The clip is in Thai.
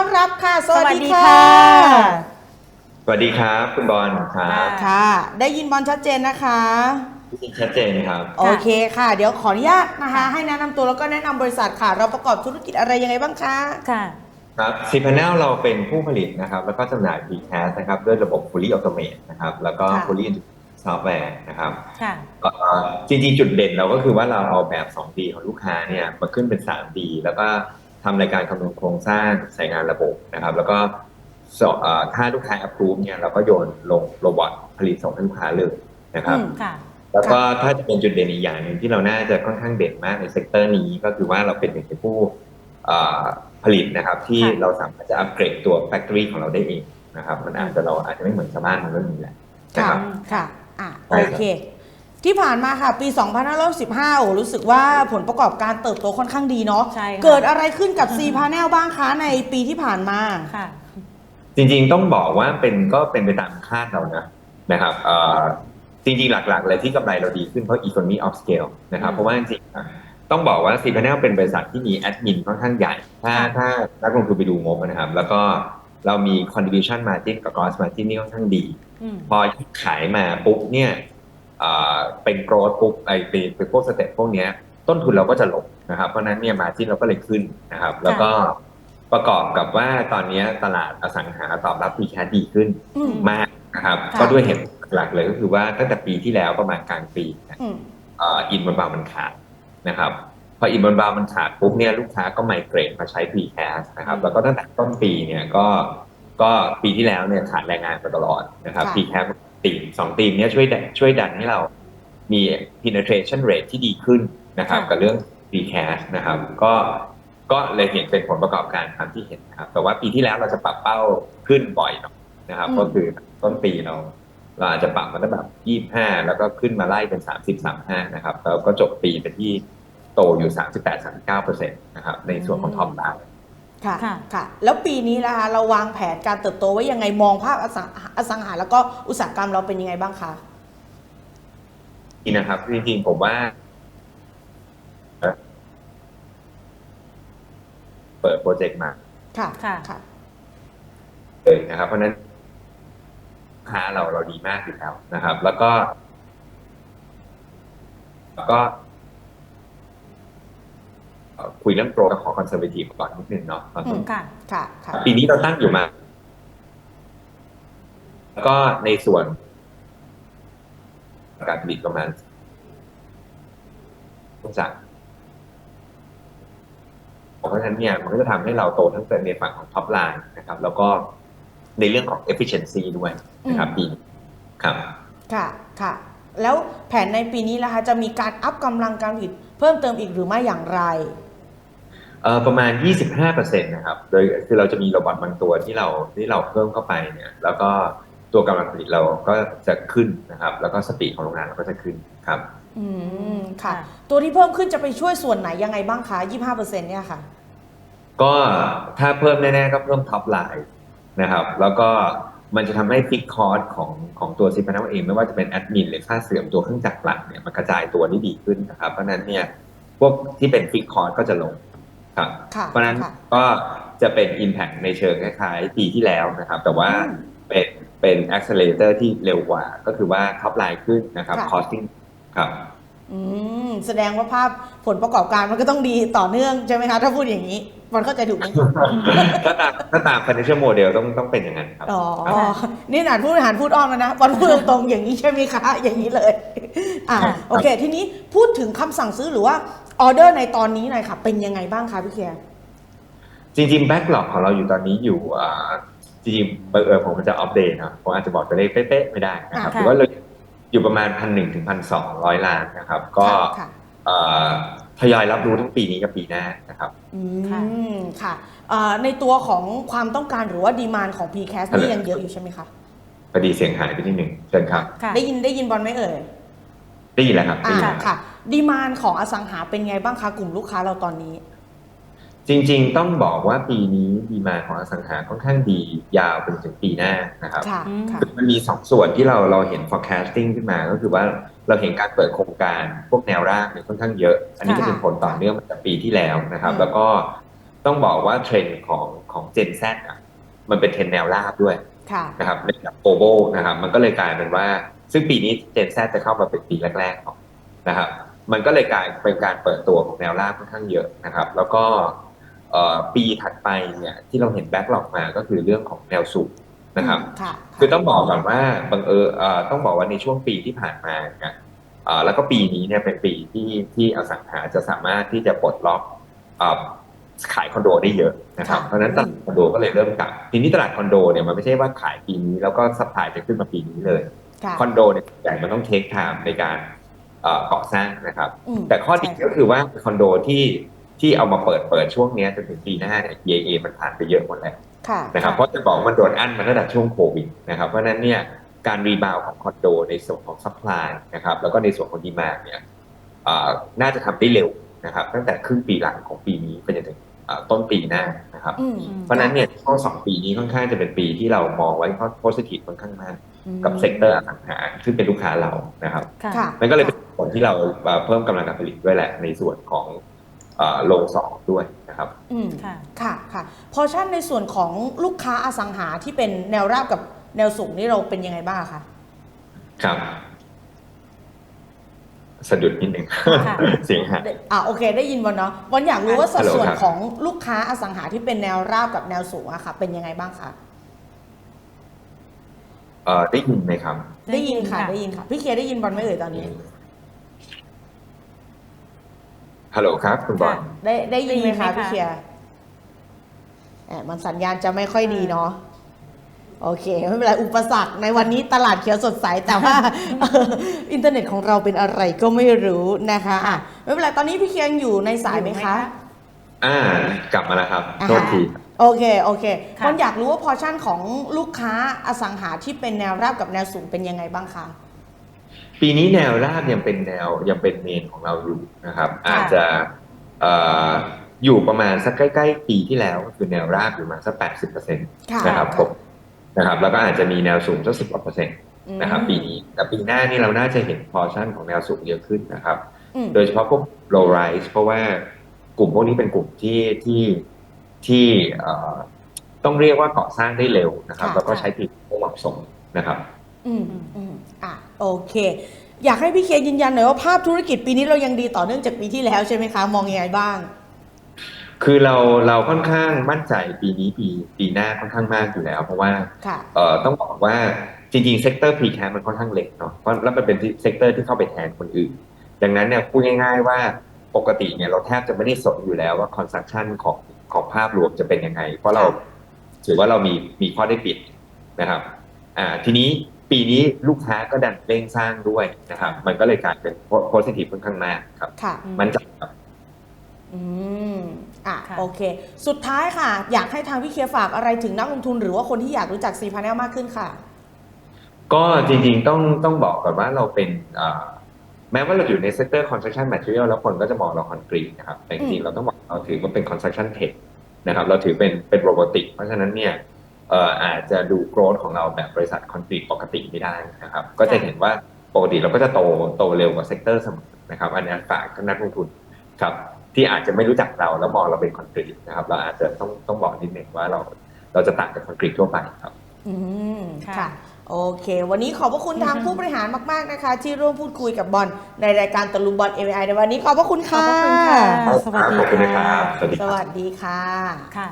อนรับค่ะ สวัสสวัสดีดีค่ะค่ะ สวัสดีครับ คุณบอลครับค่ะค่ะ ได้ยินบอลชัดเจนนะคะ ชัดเจนครับ โอเคค่ะ เดี๋ยวขออนุญาตนะคะ ให้แนะนำตัวแล้วก็แนะนำบริษัทค่ะ เราประกอบธุรกิจอะไรยังไงบ้างคะ ค่ะ ครับซีพ a น e l เราเป็นผู้ผลิตนะครับ แล้วก็จำหน่าย p c a s นะครับ ด้วยระบบ fully automate นะครับ แล้วก็ค่ะ fully integrated software นะครับค่ะเอ่อจริงๆ จุดเด่นเราก็คือว่าเราเอาแบบ 2D ของลูกค้าเนี่ยมาขึ้นเป็น 3D แล้วก็ ทำรายการคำนวณโครงสร้างใส่งานระบบนะครับ แล้วก็สเอ่อถ้าลูกค้า approve เนี่ยเราก็โยนลงโรบอทผลิตส่งให้ลูกค้าเลยนะครับอืมค่ะแล้วก็ถ้าจะเป็นจุดเด่นอีกอย่างหนึ่งที่เราน่าจะค่อนข้างเด่นมากในเซกเตอร์นี้ก็คือว่าเราเป็นหนึ่งในผู้เอ่อผลิตนะครับ ที่ค่ะเราสามารถจะอัปเกรดตัวแฟคทอรี่ของเราได้เองนะครับ มันอาจจะเราอาจจะไม่เหมือนชาวบ้านในเรื่องนี้แหละนะค่ะครับค่ะอะใช่โอครับเค ที่ผ่านมาค่ะ ปี 2515โอ้รู้สึกว่าผลประกอบการเติบโตค่อนข้างดีเนาะ ใช่ค่ะเกิดอะไรขึ้นกับ C Panel บ้างคะในปีที่ผ่านมา ค่ะ จริงๆต้องบอกว่าเป็นก็เป็นไปตามคาดเรานะนะครับเอ่อจริงๆ หลักๆ เลยที่กำไรเราดีขึ้นเพราะ economy of scale นะครับอืม เพราะว่าจริงๆอะต้องบอกว่า c p a n e l เป็นบริษัทที่มีแอดมินค่อนข้างใหญ่ ถ้าค่ะถ้านักลงทุนไปดูงบนะครับ แล้วก็เรามี contribution margin กับ gross margin นี่ค่อนข้างดี อืม พอขายมาปุ๊บเนี่ย เอ่อเป็นโกรดปุ๊บไอเป็นเป็นพวกสเต็ปพวกเนี้ยต้นทุนเราก็จะลงนะครับเพราะฉะนั้นเนี่ยมาจิ้นเราก็เลยขึ้นนะครับ แล้วก็ประกอบกับว่าตอนเนี้ยตลาดอสังหาตอบรับมีแคดีขึ้นอืมมากนะครับค่ะก็ด้วยเหตุหลักเลยก็คือว่าตั้งแต่ปีที่แล้วประมาณกลางปีเนี่ยอืมเอ่ออินบนบามันขาดนะครับพออินบนบามันขาดปุ๊บเนี่ยลูกค้าก็ไมเกรดมาใช้ p c a s นะครับ แล้วก็ตั้งแต่ต้นปีเนี่ยก็ก็ปีที่แล้วเนี่ยขาดแรงงานมาตลอดนะครับค่ะ p c a s ตีมสองตีมเนี้ยช่วยดันช่วยดันให้เรามี penetration rate ที่ดีขึ้นนะครับค่ะกับเรื่อง p c a s นะครับ ก็ก็เลยเห็นเป็นผลประกอบการตามที่เห็นนะครับ แต่ว่าปีที่แล้วเราจะปรับเป้าขึ้นบ่อยหน่อยนะครับอืมก็คือต้นปีเราเราอาจจะปรับมาได้แบบ25แล้วก็ขึ้นมาไล่เป็น30 35นะครับ แล้วก็จบปีเป็นที่โตอยู่38 39เปอร์เซ็นต์นะครับ ในส่วนของท็อปไลน์ ค่ะค่ะค่ะ แล้วปีนี้นะคะเราวางแผนการเติบโตไว้ยังไงมองภาพอสังอสังหาแล้วก็อุตสาหกรรมเราเป็นยังไงบ้างคะนี่นะครับจริงๆผมว่า เปิดโปรเจกต์มา ค่ะค่ะค่ะเลยนะครับ เพราะฉะนั้นลูกค้าเราเราดีมากอยู่แล้วนะครับ แล้วก็ แล้วก็เอ่อ คุยเรื่องโปรกับขอคอนเซอร์เวทีฟก่อนนิดนึงเนาะตอนต้นอืมค่ะค่ะค่ะปีนี้เราตั้งอยู่มา แล้วก็ในส่วนการผลิตประมาณต้องจากเพราะฉะนั้นเนี่ยมันก็จะทำให้เราโตทั้งในฝั่งของท็อปไลน์นะครับ แล้วก็ในเรื่องของ efficiency ด้วยนะครับอืมปีนี้ครับ ค่ะค่ะ แล้วแผนในปีนี้นะคะจะมีการอัพกำลังการผลิตเพิ่มเติมอีกหรือไม่อย่างไรเอ่อ ประมาณ 25%นะครับ โดยคือเราจะมีโรบอทบางตัวที่เราที่เราเพิ่มเข้าไปเนี่ย แล้วก็ตัวกำลังผลิตเราก็จะขึ้นนะครับ แล้วก็สปีดของโรงงานเราก็จะขึ้นครับ อืม ค่ะค่ะตัวที่เพิ่มขึ้นจะไปช่วยส่วนไหนยังไงบ้างคะ 25%เนี่ยค่ะ ก็ถ้าเพิ่มแน่ๆก็เพิ่มท็อปไลน์นะครับ แล้วก็มันจะทำให้ฟิกคอร์สของของตัวซิปนาเองไม่ว่าจะเป็นแอดมินหรือค่าเสื่อมตัวเครื่องจักรหลักเนี่ยมันกระจายตัวได้ดีขึ้นนะครับ เพราะฉะนั้นเนี่ยพวกที่เป็นฟิกคอร์สก็จะลง ครับค่ะเพราะฉะนั้นค่ะก็จะเป็น Impact ในเชิงคล้ายๆปีที่แล้วนะครับ แต่ว่าอืมเป็นเป็น accelerator ที่เร็วกว่า ก็คือว่าท็อปไลน์ขึ้นนะครับค่ะ costing ครับอืมแสดงว่าภาพผลประกอบการมันก็ต้องดีต่อเนื่องใช่ไหมคะ ถ้าพูดอย่างนี้ มันเข้าใจถูกไหมถ้าตามถ้าตาม financial model ต้องต้องเป็นอย่างนั้นครับ อ๋อค่ะนี่หนานพูดหานพูดอ้อมแล้วนะวันพูดตรงๆอย่างนี้ใช่ไหมคะ อย่างนี้เลย อ่าค่ะโอเค ทีนี้พูดถึงคำสั่งซื้อหรือว่า ออเดอร์ในตอนนี้หน่อยค่ะ เป็นยังไงบ้างคะพี่เคียร์จริงๆ backlog ของเราอยู่ตอนนี้อยู่อ่าจริงๆเออผมจะอัปเดตนะผมอาจจะบอกตัวเลขเป๊ะๆไม่ได้นะครับค่ะหรือว่าเราอยู่ประมาณพันหนึ่งถึงพันสองร้อยล้านนะครับ ก็ค่ะเอ่อทยอยรับรู้ทั้งปีนี้กับปีหน้านะครับอืค่ะมค่ะเอ่อในตัวของความต้องการหรือว่าดีมานของ p c a s ฮัลโหลนี่ยังเยอะอยู่ใช่ไหมคะพอดีเสียงหายไปนิดหนึ่งเชิญครับค่ะได้ยินได้ยินบอลไหมเอ่ย ได้ยินแล้วครับได้อ่ายินแล้วครับ ค่ะ ดีมานของอสังหาเป็นไงบ้างคะกลุ่มลูกค้าเราตอนนี้ จริงๆ ต้องบอกว่าปีนี้ดีมาของอสังหาค่อนข้างดียาวไปจนถึงปีหน้านะครับ ค่ะอืม ค่ะ มันมีสองส่วนที่เราเราเห็น forecasting ขึ้นมา ก็คือว่าเราเห็นการเปิดโครงการพวกแนวร่างเนี่ยค่อนข้างเยอะ อันนี้ก็ค่ะเป็นผลต่อเนื่องมาจากปีที่แล้วนะครับ อืม แล้วก็ต้องบอกว่าเทรนด์ของของ Gen Z อะมันเป็นเทรนด์แนวราบด้วยค่ะ นะครับในแบบโกลบอลนะครับ มันก็เลยกลายเป็นว่า ซึ่งปีนี้ Gen Z จะเข้ามาเป็นปีแรกๆเนาะนะครับ มันก็เลยกลายเป็นการเปิดตัวของแนวราบค่อนข้างเยอะนะครับ แล้วก็เอ่อปีถัดไปเนี่ยที่เราเห็นแบ็กหลอกมาก็คือเรื่องของแนวสูงนะครับค่ะคือต้องบอกก่อนว่าบังเอิญเอ่อต้องบอกว่าในช่วงปีที่ผ่านมาเนี่ยเอ่อแล้วก็ปีนี้เนี่ยเป็นปีที่ที่อสังหาจะสามารถที่จะปลดล็อกเอ่อ ขายคอนโดได้เยอะนะครับค่ะเพราะฉะนั้นตลาดคอนโดก็เลยเริ่มกลับทีนี้ตลาดคอนโดเนี่ยมันไม่ใช่ว่าขายปีนี้แล้วก็สปายจะขึ้นมาปีนี้เลยค่ะคอนโดเนี่ยใหญ่มันต้องเทคไทม์ในการเอ่อก่อสร้างนะครับอืมแต่ข้อดีใช่ก็คือว่าคอนโดที่ที่เอามาเปิดเปิดช่วงเนี้ยจนถึงปีหน้าเนี่ย EA มันผ่านไปเยอะหมดแล้วค่ะนะครับค่ะเพราะจะบอกว่ามันโดนอั้นมาตั้งแต่ช่วงโควิดนะครับเพราะฉะนั้นเนี่ยการรีบาวของคอนโดในส่วนของซัพพลายนะครับแล้วก็ในส่วนของดีมาเนี่ยเอ่อน่าจะทำได้เร็วนะครับตั้งแต่ครึ่งปีหลังของปีนี้ไปจนถึงเอ่อ ต้นปีหน้านะครับอืมเพราะฉะนั้นเนี่ยช่วงสองปีนี้ค่อนข้างจะเป็นปีที่เรามองไว้โพสิทีฟค่อนข้างมากกับเซกเตอร์อสังหาซึ่งเป็นลูกค้าเรานะครับค่ะนั่นก็เลยเป็นผลที่เราเอ่อเพิ่มกำลังการผลิตด้วยแหละ ในส่วนของเอ่อโรงสองด้วยนะครับอืมค่ะค่ะค่ะพอชั่นในส่วนของลูกค้าอสังหาที่เป็นแนวราบกับแนวสูงนี่เราเป็นยังไงบ้างคะครับ สะดุดนิดนึงค่ะ เสียงหายได้อ่าโอเค ได้ยินบอลเนาะบอลอยากรู้ว่าสัดฮัลโหลส่วนครับ ของลูกค้าอสังหาที่เป็นแนวราบกับแนวสูงอะค่ะ เป็นยังไงบ้างคะเอ่อได้ยินไหมครับได้ยินค่ะได้ยินค่ะ พี่เคได้ยินบอลไหม่เอ่ยตอนนี้ ฮัลโหลครับ คุณบอล ค่ะ ได้ได้ยินไหมคะได้ยินไหมคะ พี่เคียร์แอบมันสัญญาณจะไม่ค่อยดีเนาะ โอเค ไม่เป็นไร อุปสรรคในวันนี้ตลาดเขียวสดใส แต่ว่าเอ่ออินเทอร์เน็ตของเราเป็นอะไรก็ไม่รู้นะคะอะไม่เป็นไร ตอนนี้พี่เคียงอยู่ในสายไหมคะ อ่ากลับมาแล้วครับอ่าโทษทีโอเค โอเคค่ะบอลอยากรู้ว่าพอชั่นของลูกค้าอสังหาที่เป็นแนวราบกับแนวสูงเป็นยังไงบ้างคะปีนี้แนวราบยังเป็นแนวยังเป็นเมนของเราอยู่นะครับ อาจจะเอ่ออยู่ประมาณสักใกล้ ๆ ปีที่แล้วก็คือแนวราบอยู่ประมาณสักแปดสิบเปอร์เซ็นต์ค่ะนะครับผม นะครับ แล้วก็อาจจะมีแนวสูงสักสิบกว่าเปอร์เซ็นต์อืมนะครับปีนี้แต่ปีหน้านี่เราน่าจะเห็นพอชั่นของแนวสูงเยอะขึ้นนะครับอืมโดยเฉพาะพวก low rise เพราะว่ากลุ่มพวกนี้เป็นกลุ่มที่ที่ที่เอ่อต้องเรียกว่าก่อสร้างได้เร็วนะครับค่ะแล้วก็ใช้ผลิตที่เหมาะสมนะครับ อืมอืมอะโอเค อยากให้พี่เคยืนยันหน่อยว่าภาพธุรกิจปีนี้เรายังดีต่อเนื่องจากปีที่แล้วใช่ไหมคะ มองยังไงบ้าง คือเราเราค่อนข้างมั่นใจปีนี้ปีปีหน้าค่อนข้างมากอยู่แล้ว เพราะว่าค่ะเอ่อต้องบอกว่าจริงๆเซกเตอร์ p c a p มันค่อนข้างเล็กเนาะเพราะแล้วมันเป็นเซกเตอร์ที่เข้าไปแทนคนอื่น ดังนั้นเนี่ยพูดง่าย ๆ ว่าปกติเนี่ยเราแทบจะไม่ได้สนอยู่แล้วว่า construction ของของภาพรวมจะเป็นยังไง เพราะเราค่ะถือว่าเรามีมีข้อได้เปรียบนะครับอ่าทีนี้ปีนี้ลูกค้าก็ดันเร่งสร้างด้วยนะครับ มันก็เลยกลายเป็นโพสิทีฟค่อนข้างมากครับค่ะมันใจะครับ อืม อะค่ะโอเค สุดท้ายค่ะ อยากให้ทางพี่เคฝากอะไรถึงนักลงทุน หรือว่าคนที่อยากรู้จักซีพาแนลมากขึ้นค่ะ ก็จริงๆต้องต้องบอกก่อนว่าเราเป็นอ่าแม้ว่าเราอยู่ในเซกเตอร์ construction material แล้วคนก็จะมองเราคอนกรีตนะครับ แต่จริงๆเราต้องบอกเราถือว่าเป็น construction tech นะครับ เราถือเป็นเป็นโรบอติก เพราะฉะนั้นเนี่ยเอ่ออาจจะดูโกรธของเราแบบบริษัทคอนกรีตปกติไม่ได้นะครับ ก็จะเห็นว่าปกติเราก็จะโตโตเร็วกว่าเซกเตอร์เสมอนะครับ อันนี้ฝากนักลงทุนครับ ที่อาจจะไม่รู้จักเราแล้วมองเราเป็นคอนกรีตนะครับ เราอาจจะต้องต้องบอกนิดหนึ่งว่าเราเราจะต่างจากคอนกรีตทั่วไปครับ อืมค่ะค่ะโอเค วันนี้ขอบพระคุณทางผู้บริหารมาก ๆ นะคะ ที่ร่วมพูดคุยกับบอลในรายการตะลุมบอล MI ในวันนี้ขอบพระคุณขอบค่ะพระคุณค่ะ สวัสดีขอบคุณนะคค่ะรับสวัสดีสครับวัสดีค่ะค่ะ